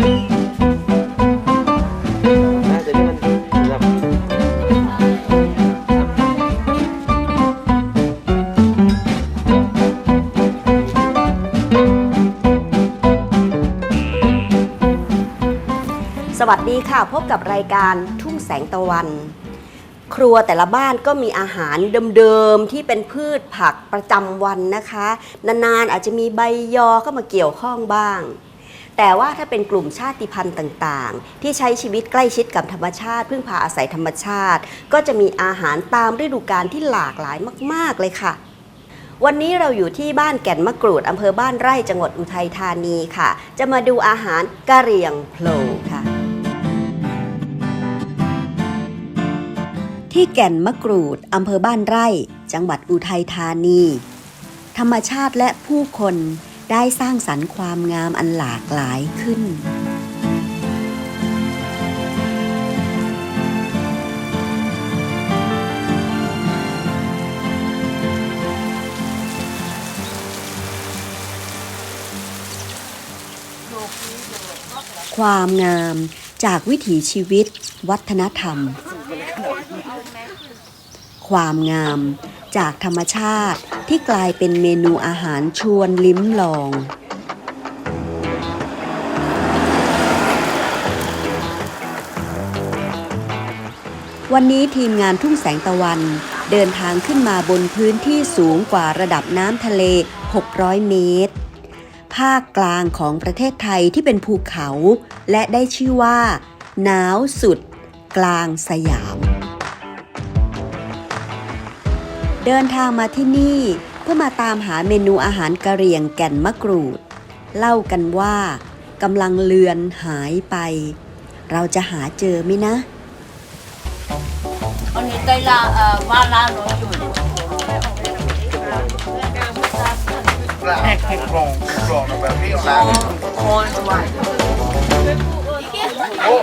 สวัสดีค่ะ พบกับรายการทุ่งแสงตะวัน ครัวแต่ละบ้านก็มีอาหารเดิมๆ ที่เป็นพืชผักประจำวันนะคะ นานๆอาจจะมีใบยอเข้ามาเกี่ยวข้องบ้าง แต่ว่าถ้าเป็นกลุ่มชาติพันธุ์ต่างๆ ที่ใช้ชีวิตใกล้ชิดกับธรรมชาติ พึ่งพาอาศัยธรรมชาติ ก็จะมีอาหารตามฤดูกาลที่หลากหลายมาก ๆ เลยค่ะ วันนี้เราอยู่ที่บ้านแก่นมะกรูดอำเภอบ้านไร่จังหวัดอุทัยธานีค่ะ จะมาดูอาหารกะเหรี่ยงโพลค่ะ ที่แก่นมะกรูดอำเภอบ้านไร่ จังหวัดอุทัยธานี ธรรมชาติและผู้คน ได้สร้างสรรค์ความงามอันหลากหลายขึ้น ความงามจากวิถีชีวิต วัฒนธรรม ความงามจากธรรมชาติ ที่กลายเป็นเมนูอาหารชวนลิ้มลอง วันนี้ทีมงานทุ่งแสงตะวัน เดินทางขึ้นมาบนพื้นที่สูงกว่าระดับน้ำทะเล 600 เมตร ภาคกลางของประเทศไทยที่เป็นภูเขา และได้ชื่อว่า หนาวสุด กลางสยาม เดินทางมาที่นี่เพื่อมาตามหาเมนูอาหารกะเหรี่ยงแก่นมะกรูด เล่ากันว่ากำลังเลือนหายไป เราจะหาเจอไหมนะ กล่องกล่องแบบนี้ร้านโอ้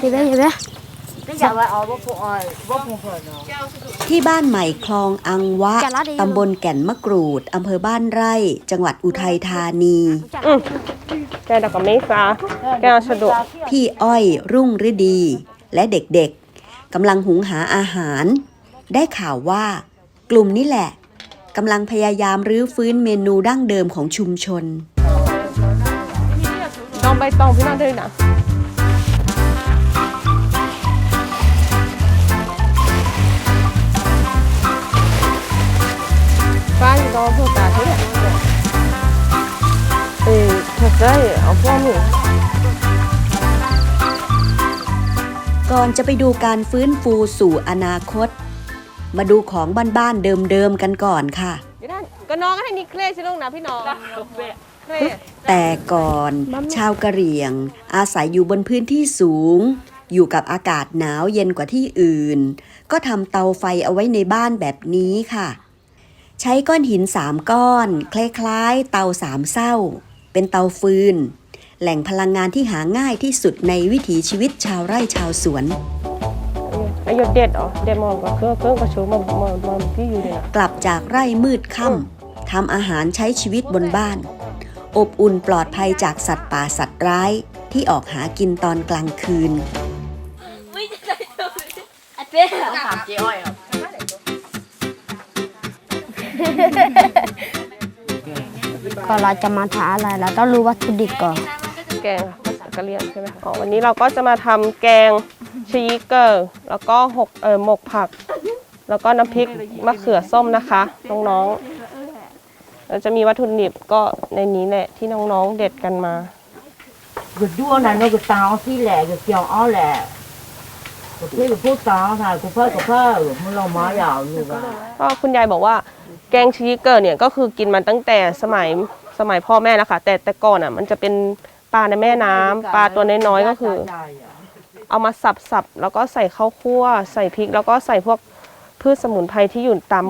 ไม่ได้ไม่ได้ ที่บ้านใหม่คลองอังวะ ตำบลแก่นมะกรูด อำเภอบ้านไร่ จังหวัดอุทัยธานีแกดอกกับเมาแกเอสะดวกพี่อ้อยรุ่งฤดี และเด็กๆกำลังหุงหาอาหาร ได้ข่าวว่า กลุ่มนี้แหละกำลังพยายามรื้อฟื้นเมนูดั้งเดิมของชุมชน ต้องไปตองพี่น้องด้วยนะ ป้าอยู่รอพวกตาที่ไหนเออถูกได้เอาพวกหนูก่อนจะไปดูการฟื้นฟูสู่อนาคต มาดูของบ้านๆเดิมๆกันก่อนค่ะอยู่ด้านก็น้องให้นิเคลสิลูกนะพี่น้องเคลแต่ก่อนชาวกะเหรี่ยง อาศัยอยู่บนพื้นที่สูง อยู่กับอากาศหนาวเย็นกว่าที่อื่น ก็ทำเตาไฟเอาไว้ในบ้านแบบนี้ค่ะ ใช้ก้อนหินสามก้อน คล้ายๆ เตาสามเศร้า เป็นเตาฟืน แหล่งพลังงานที่หาง่ายที่สุดในวิถีชีวิตชาวไร่ชาวสวนอยเด็ดอ๋อเด็ดมองก็เครื่องเครื่องกระเชอมมามาที่อยู่เนี่ยกลับจากไร่มืดค่ำทำอาหารใช้ชีวิตบนบ้าน อบอุ่นปลอดภัยจากสัตว์ป่าสัตว์ร้ายที่ออกหากินตอนกลางคืน ถามเจ๊อ้อยครั ก็เราจะมาทาอะไรเราต้องรู้วัตถุดิบก่อนแกงภาษากะเหรี่ยงใช่ไหมคะอ๋อวันนี้เราก็จะมาทำแกงชีเกอร์แล้วก็หกเออหมกผัก แล้วก็น้ำพริกมะเขือส้มนะคะน้องๆเราจะมีวัตถุดิบก็ในนี้แหละที่น้องๆเด็ดกันมา ก็ดูนะนกตาสิแหละก็เกี่ยวอ้อแหละก็เพึ่งพูดตาค่ะกูเพิ่อกูเพิ่อมึงเรามาอย่างนี้ก็คุณยายบอกว่า แกงชีเกอร์เนี่ยก็คือกินมันตั้งแต่สมัยสมัยพ่อแม่แล้วค่ะ แต่แต่ก่อนอะ มันจะเป็นปลาในแม่น้ำปลาตัวน้อยๆก็คือ เอามาสับสับแล้วก็ใส่ข้าวคั่ว ใส่พริก แล้วก็ใส่พวกพืชสมุนไพรที่อยู่ตาม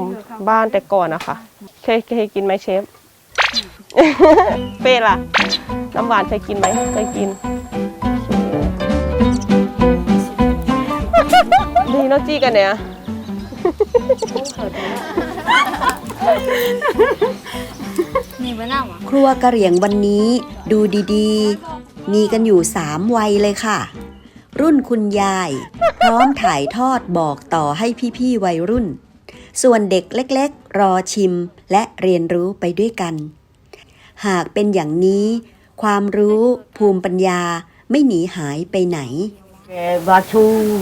บ้านแต่ก่อนนะคะเคยเคยกินไหมเชฟ เป้ล่ะน้ำหวานเคยกินไหมเคยกิน ดีเนาะจี้กันเนี่ย ครัวกะเหรี่ยงวันนี้ดูดีๆ มีกันอยู่สามวัยเลยค่ะ รุ่นคุณยาย พร้อมถ่ายทอดบอกต่อให้พี่ๆวัยรุ่น ส่วนเด็กเล็กๆ รอชิมและเรียนรู้ไปด้วยกัน หากเป็นอย่างนี้ ความรู้ภูมิปัญญาไม่หนีหายไปไหน Cái ba chu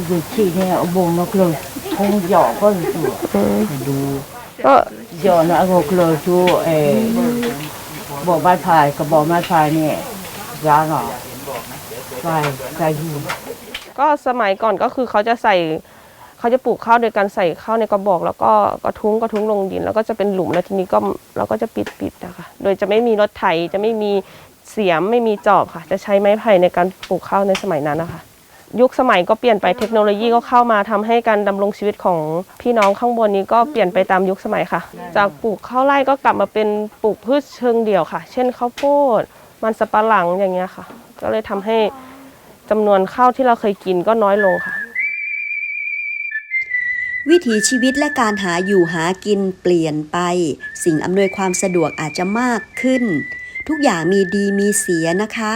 rồi chị này ở bồn nó cười không giỏ có gì tuổi phải đủ ก็ giỏ nó ở cười chu ê bộ bài phải cái bộ bài phải nè giá nó phải phải dù ก็สมัยก่อนก็คือเขาจะใส่เขาจะปลูกข้าวโดยการใส่ข้าวในกระบอก แล้วก็กระทุ้งกระทุ้งลงดิน แล้วก็จะเป็นหลุมแล้วทีนี้ก็เราก็จะปิดปิดนะคะโดยจะไม่มีรถไถจะไม่มีเสียมไม่มีจอบค่ะ จะใช้ไม้ไผ่ในการปลูกข้าวในสมัยนั้นนะคะ ยุคสมัยก็เปลี่ยนไปเทคโนโลยีก็เข้ามาทำให้การดำรงชีวิตของพี่น้องข้างบนนี้ก็เปลี่ยนไปตามยุคสมัยค่ะ จากปลูกข้าวไร่ก็กลับมาเป็นปลูกพืชเชิงเดี่ยวค่ะ เช่นข้าวโพดมันสำปะหลังอย่างเงี้ยค่ะ ก็เลยทำให้จำนวนข้าวที่เราเคยกินก็น้อยลงค่ะ วิถีชีวิตและการหาอยู่หากินเปลี่ยนไป สิ่งอำนวยความสะดวกอาจจะมากขึ้น ทุกอย่างมีดีมีเสียนะคะ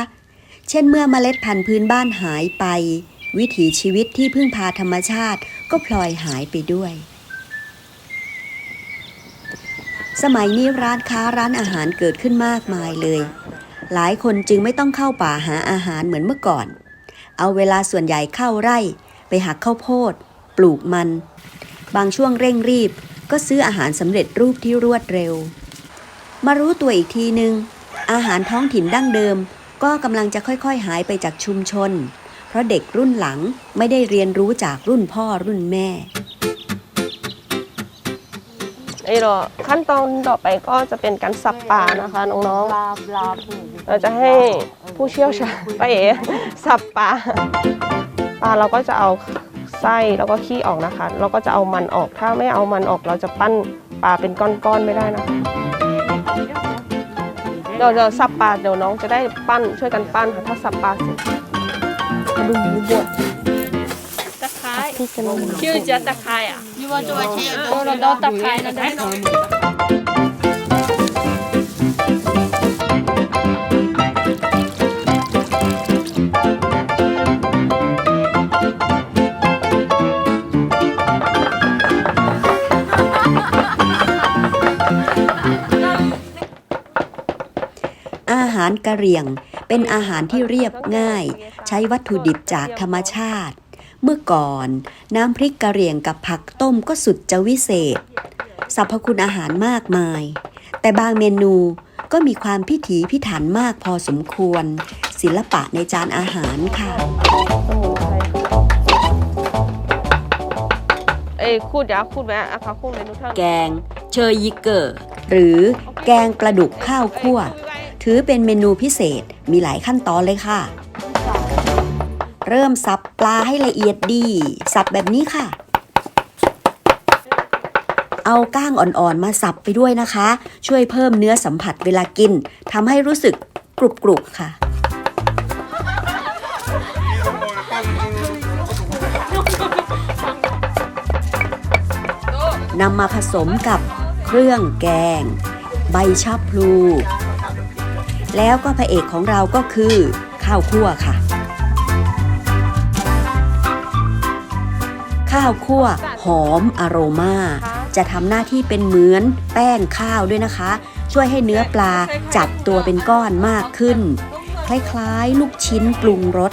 เช่นเมื่อเมล็ดพันธุ์พื้นบ้านหายไป วิถีชีวิตที่พึ่งพาธรรมชาติก็พลอยหายไปด้วย สมัยนี้ร้านค้าร้านอาหารเกิดขึ้นมากมายเลย หลายคนจึงไม่ต้องเข้าป่าหาอาหารเหมือนเมื่อก่อน เอาเวลาส่วนใหญ่เข้าไร่ ไปหักข้าวโพด ปลูกมัน บางช่วงเร่งรีบก็ซื้ออาหารสำเร็จรูปที่รวดเร็ว มารู้ตัวอีกทีนึง อาหารท้องถิ่นดั้งเดิม ก็กำลังจะค่อยๆหายไปจากชุมชน เพราะเด็กรุ่นหลังไม่ได้เรียนรู้จากรุ่นพ่อรุ่นแม่ไอ้รอขั้นตอนต่อไปก็จะเป็นการสับปลานะคะน้องๆเราจะให้ผู้เชี่ยวชาญไปเอสับปลาปลาเราก็จะเอาไส้แล้วก็ขี้ออกนะคะ เราก็จะเอามันออกถ้าไม่เอามันออกเราจะปั้นปลาเป็นก้อนๆไม่ได้นะคะ เดี๋ยวจะสับปลาเดี๋ยวน้องจะได้ปั้นช่วยกันปั้นค่ะถ้าสับปลาเสร็จกระดูกหมูบดตะไคร้ที่กันชื่อจะตะไคร้อะยูว่าจะว่าชื่อเราเราตะไคร้นะได้าะอาหารกะเหรี่ยง เป็นอาหารที่เรียบง่าย ใช้วัตถุดิบจากธรรมชาติ เมื่อก่อน น้ำพริกกะเหรี่ยงกับผักต้มก็สุดจะวิเศษสรรพคุณอาหารมากมาย แต่บางเมนูก็มีความพิถีพิถันมากพอสมควร ศิลปะในจานอาหารค่ะสมุนไพรเอ้ยคูดอยาคูดไหมอะคะคูดเลยนุท่านแกงเชยยิเกอร์หรือแกงปลาดุกข้าวคั่ว ถือเป็นเมนูพิเศษมีหลายขั้นตอนเลยค่ะ เริ่มสับปลาให้ละเอียดดี สับแบบนี้ค่ะ เอาก้างอ่อนๆมาสับไปด้วยนะคะ ช่วยเพิ่มเนื้อสัมผัสเวลากินทำให้รู้สึกกรุบๆค่ะ นำมาผสมกับเครื่องแกง ใบชะพลู แล้วก็พระเอกของเราก็คือ ข้าวคั่วค่ะ ข้าวคั่วหอมอโรมาจะทำหน้าที่เป็นเหมือนแป้งข้าวด้วยนะคะ ช่วยให้เนื้อปลาจับตัวเป็นก้อนมากขึ้น คล้ายๆ ลูกชิ้นปรุงรส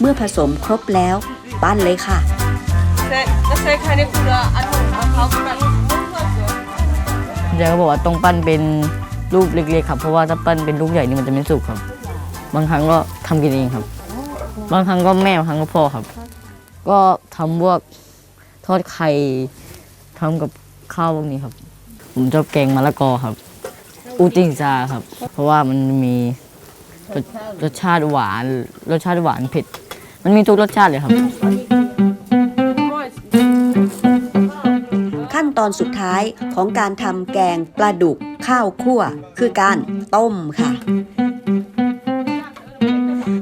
เมื่อผสมครบแล้วปั้นเลยค่ะจะใช้ใครในคูดอันของเขาแบบยายก็บอกว่าต้องปั้นเป็น รูปเล็กๆครับเพราะว่าถ้าปั้นเป็นลูกใหญ่นี่มันจะไม่สุกครับ บางครั้งก็ทำกินเองครับ บางครั้งก็แม่บางครั้งก็พ่อครับ ก็ทำพวกทอดไข่ทำกับข้าวพวกนี้ครับ ผมชอบแกงมะละกอครับ อูติงซาครับ เพราะว่ามันมีรสชาติหวาน รสชาติหวานเผ็ด มันมีทุกรสชาติเลยครับ ตอนสุดท้ายของการทำแกงปลาดุกข้าวคั่ว คือการต้มค่ะ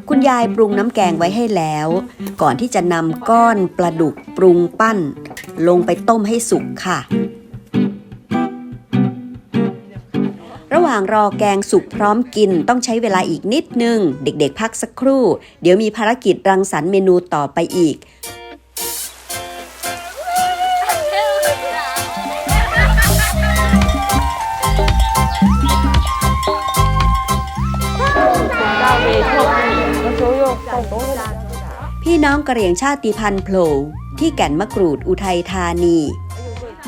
คุณยายปรุงน้ำแกงไว้ให้แล้ว ก่อนที่จะนำก้อนปลาดุกปรุงปั้น ลงไปต้มให้สุกค่ะ ระหว่างรอแกงสุกพร้อมกินต้องใช้เวลาอีกนิดนึง เด็กๆพักสักครู่ เดี๋ยวมีภารกิจรังสรรค์เมนูต่อไปอีก พี่น้องกะเหรี่ยงชาติพันธุ์โผล่ที่แก่นมะกรูดอุทัยธานี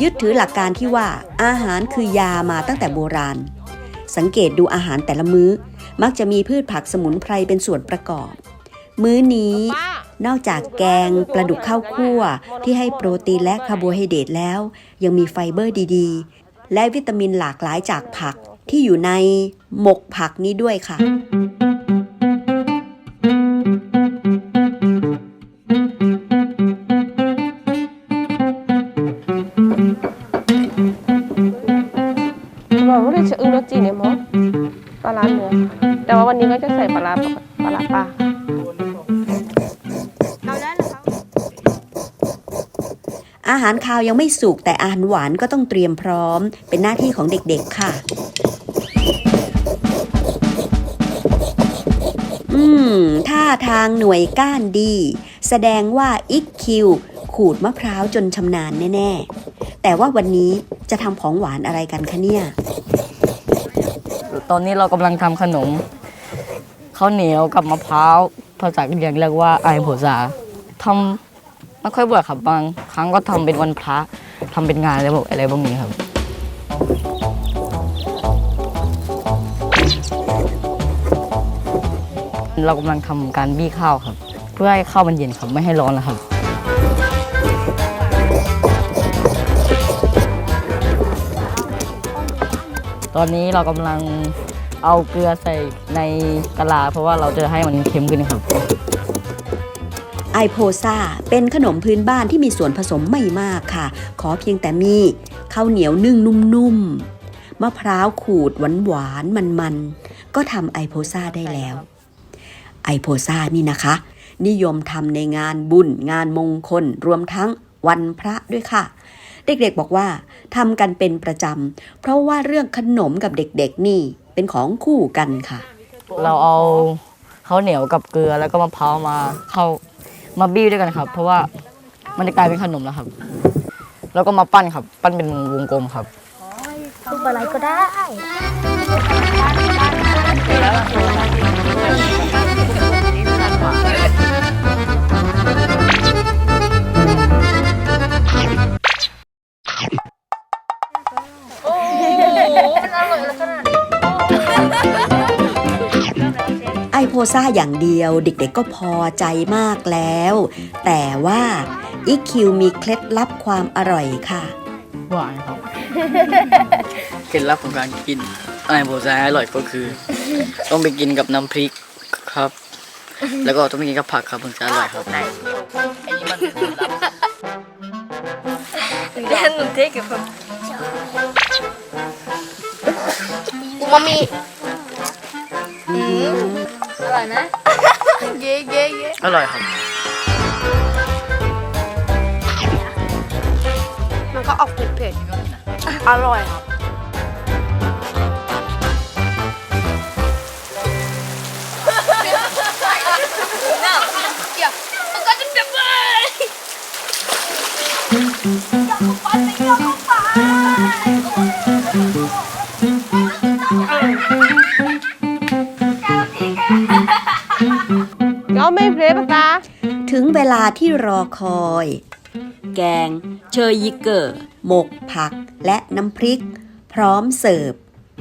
ยึดถือหลักการที่ว่าอาหารคือยามาตั้งแต่โบราณ สังเกตดูอาหารแต่ละมื้อ มักจะมีพืชผักสมุนไพรเป็นส่วนประกอบ มื้อนี้นอกจากแกงปลาดุกข้าวคั่วที่ให้โปรตีนและคาร์โบไฮเดรตแล้ว ยังมีไฟเบอร์ดีๆ และวิตามินหลากหลายจากผักที่อยู่ในหมกผักนี้ด้วยค่ะ อาหาวยังไม่สุกแต่อาหารหวานก็ต้องเตรียมพร้อม เป็นหน้าที่ของเด็กๆค่ะ อืมท่าทางหน่วยก้านดี แสดงว่าอิกคิวขูดมะพร้าวจนชำนาญแน่ๆ แต่ว่าวันนี้จะทำของหวานอะไรกันคะเนี่ย ตอนนี้เรากำลังทำขนมข้าวเหนียวกับมะพร้าวภาษาเรียงเรียกว่าไอโผซาทำ ไม่ค่อยเบื่อครับบางครั้งก็ทำเป็นวันพระทำเป็นงานอะไรแบบอะไรพวกนี้ครับเรากำลังทำการบี้ข้าวครับ เพื่อให้ข้าวมันเย็นครับไม่ให้ร้อนนะครับ ตอนนี้เรากำลังเอาเกลือใส่ในกะลา เพราะว่าเราจะให้มันเค็มขึ้นครับ ไอโพซาเป็นขนมพื้นบ้านที่มีส่วนผสมไม่มากค่ะ ขอเพียงแต่มีข้าวเหนียวนึ่งนุ่มๆ มะพร้าวขูดหวานๆ มันๆ ก็ทำไอโพซาได้แล้ว ไอโพซานี่นะคะ นิยมทำในงานบุญ งานมงคล รวมทั้งวันพระด้วยค่ะ เด็กๆบอกว่าทำกันเป็นประจำ เพราะว่าเรื่องขนมกับเด็กๆนี่เป็นของคู่กันค่ะ เราเอาข้าวเหนียวกับเกลือแล้วก็มะพร้าวมาเข้า มาบี้ด้วยกันครับ เพราะว่ามันจะกลายเป็นขนมแล้วครับ แล้วก็มาปั้นครับ ปั้นเป็นวงกลมครับรูปอะไรก็ได้ ซ่าอย่างเดียวเด็กๆก็พอใจมากแล้ว แต่ว่าอีคิวมีเคล็ดลับความอร่อยค่ะ หวานครับ เคล็ดลับของการกินไอโบซาอร่อยก็คือ ต้องไปกินกับน้ำพริกครับ แล้วก็ต้องไปกินกับผักครับถึงจะอร่อยครับอูมามิอืม อร่อยนะ เย้เย้เย้อร่อยครับมันก็ออกเผ็ดๆอร่อยครับ เวลาที่รอคอย แกง เชยยิเกอร์ หมกผักและน้ำพริก พร้อมเสิร์ฟ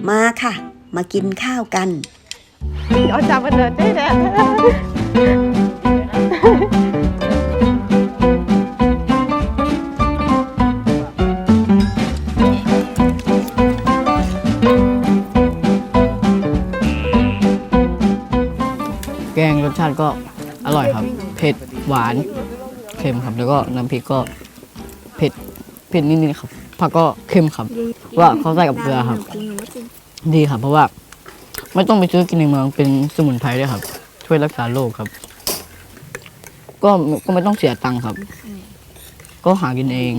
มาค่ะ มากินข้าวกันเอาจับมันเดินได้แน่แกงรสชาติก็อร่อยครับ เผ็ด หวานเค็มครับ แล้วก็น้ำพริกก็เผ็ดเผ็ดนิดๆครับผักก็เค็มครับ ว่าเขาใส่กับเกลือครับ ดีครับ เพราะว่าไม่ต้องไปซื้อกินในเมืองเป็นสมุนไพรด้วยครับ ช่วยรักษาโรคครับ ก็ก็ไม่ต้องเสียตังค์ครับ ก็หากินเอง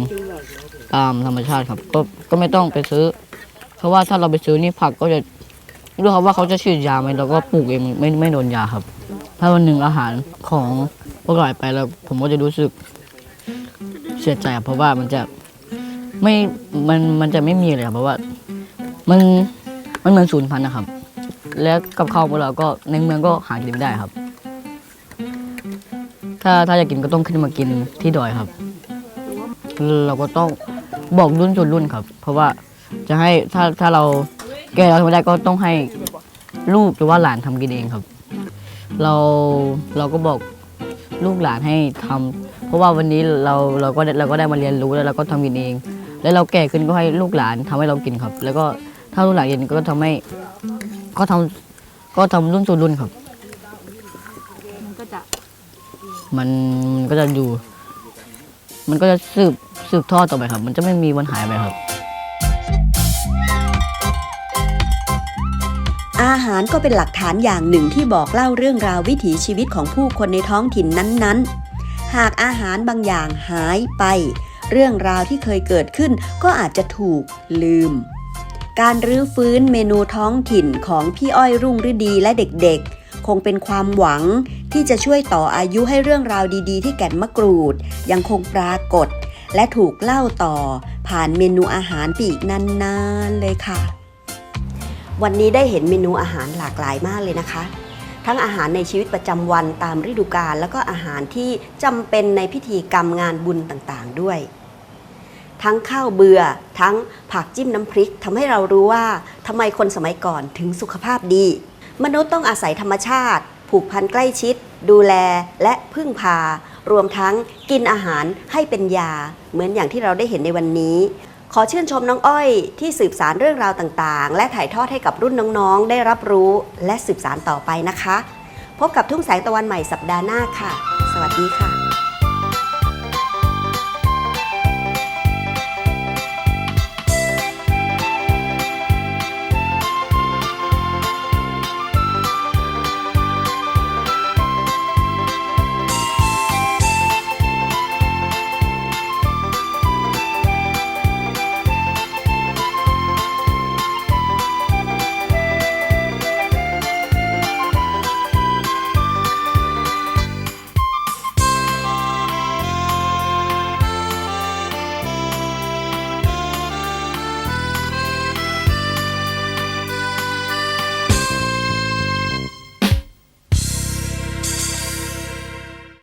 ตามธรรมชาติครับ ก็ก็ไม่ต้องไปซื้อ เพราะว่าถ้าเราไปซื้อนี่ผักก็จะรู้ครับว่าเขาจะฉีดยาไหมเราก็ปลูกเองไม่ไม่โดนยาครับ ถ้าวันหนึ่งอาหารของ พวกเราหายไปแล้วผมก็จะรู้สึกเสียใจเพราะว่ามันจะไม่ มัน มันจะไม่มีเลยครับเพราะว่า มัน มันเหมือนศูนย์พันนะครับ แล้วกับข้าวพวกเราก็ในเมืองก็หากินไม่ได้ครับ ถ้า ถ้าอยากกินก็ต้องขึ้นมากินที่ดอยครับ เราก็ต้องบอกรุ่นสู่รุ่นครับ เพราะว่าจะให้ ถ้า ถ้าเราแก้เราทำไม่ได้ก็ต้องให้ลูกหรือว่าหลานทำกินเองครับ เรา เราก็บอก ลูกหลานให้ทำเพราะว่าวันนี้เราเราก็ได้เราก็ได้มาเรียนรู้แล้วเราก็ทำกินเอง แล้วเราแก่ขึ้นก็ให้ลูกหลานทำให้เรากินครับ แล้วก็ถ้าลูกหลานกินก็ทำให้ก็ทำก็ทำรุ่นสู่รุ่นครับ มันก็จะมันมันก็จะอยู่ มันก็จะสืบสืบทอดต่อไปครับ มันจะไม่มีวันหายไปครับ อาหารก็เป็นหลักฐานอย่างหนึ่งที่บอกเล่าเรื่องราววิถีชีวิตของผู้คนในท้องถิ่นนั้นๆ หากอาหารบางอย่างหายไป เรื่องราวที่เคยเกิดขึ้นก็อาจจะถูกลืม การรื้อฟื้นเมนูท้องถิ่นของพี่อ้อยรุ่งฤดีและเด็กๆ คงเป็นความหวังที่จะช่วยต่ออายุให้เรื่องราวดีๆ ที่แก่นมะกรูด ยังคงปรากฏ และถูกเล่าต่อผ่านเมนูอาหารปอีกนานๆเลยค่ะ วันนี้ได้เห็นเมนูอาหารหลากหลายมากเลยนะคะ ทั้งอาหารในชีวิตประจำวันตามฤดูกาลแล้วก็อาหารที่จำเป็นในพิธีกรรมงานบุญต่างๆด้วย ทั้งข้าวเบือ่อทั้งผักจิ้มน้ำพริกทำให้เรารู้ว่าทำไมคนสมัยก่อนถึงสุขภาพดี มนุษย์ต้องอาศัยธรรมชาติ ผูกพันใกล้ชิด ดูแลและพึ่งพา รวมทั้งกินอาหารให้เป็นยา เหมือนอย่างที่เราได้เห็นในวันนี้ ขอชื่นชมน้องอ้อยที่สืบสารเรื่องราวต่างๆ และถ่ายทอดให้กับรุ่นน้องๆ ได้รับรู้และสืบสารต่อไปนะคะ พบกับทุ่งแสงตะวันใหม่สัปดาห์หน้าค่ะ สวัสดีค่ะ